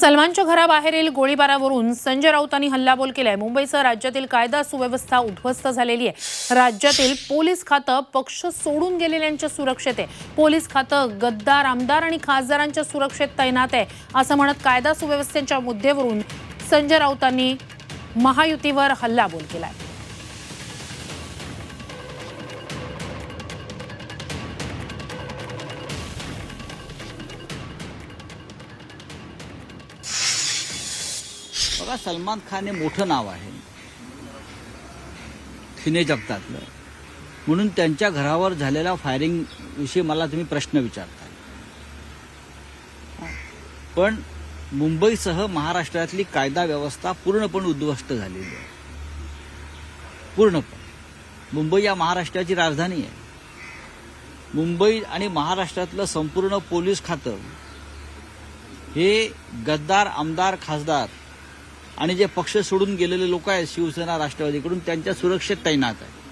सलमानच्या घराबाहेरील गोळीबारावरून संजय राऊतांनी हल्लाबोल केलाय. मुंबईसह राज्यातील कायदा सुव्यवस्था उद्ध्वस्त झालेली आहे. राज्यातील पोलीस खातं पक्ष सोडून गेलेल्यांच्या सुरक्षेत आहे. पोलीस खातं गद्दार आमदार आणि खासदारांच्या सुरक्षेत तैनात आहे असं म्हणत कायदा सुव्यवस्थेच्या मुद्द्यावरून संजय राऊतांनी महायुतीवर हल्लाबोल केलाय. बघा सलमान खान हे मोठं नाव आहे. सिने जगतातलं. म्हणून त्यांच्या घरावर झालेल्या फायरिंग विषयी मला तुम्ही प्रश्न विचारताय. पण मुंबईसह महाराष्ट्रातली कायदा व्यवस्था पूर्णपणे उद्ध्वस्त झालेली आहे. पूर्णपणे. मुंबई या महाराष्ट्राची राजधानी आहे. मुंबई आणि महाराष्ट्रातलं संपूर्ण पोलीस खातं हे गद्दार आमदार खासदार आणि जे पक्ष सोडून गेलेले लोक आहेत शिवसेना राष्ट्रवादीकडून त्यांच्या सुरक्षेत तैनात आहे.